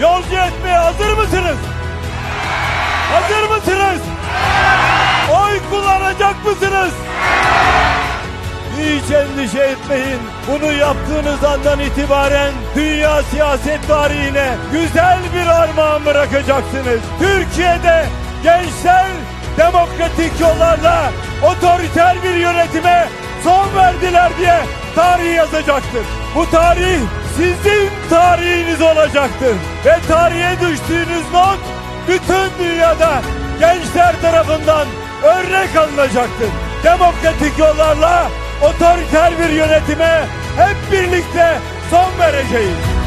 yolcu etmeye hazır mısınız? Hazır mısınız? Oy kullanacak mısınız? Hiç endişe etmeyin. Bunu yaptığınız andan itibaren dünya siyaset tarihine güzel bir armağan bırakacaksınız. Türkiye'de gençler demokratik yollarla otoriter bir yönetime son verdiler diye tarih yazacaktır. Bu tarih sizin tarihiniz olacaktır. Ve tarihe düştüğünüz not bütün dünyada gençler tarafından örnek alınacaktır. Demokratik yollarla otoriter bir yönetime hep birlikte son vereceğiz.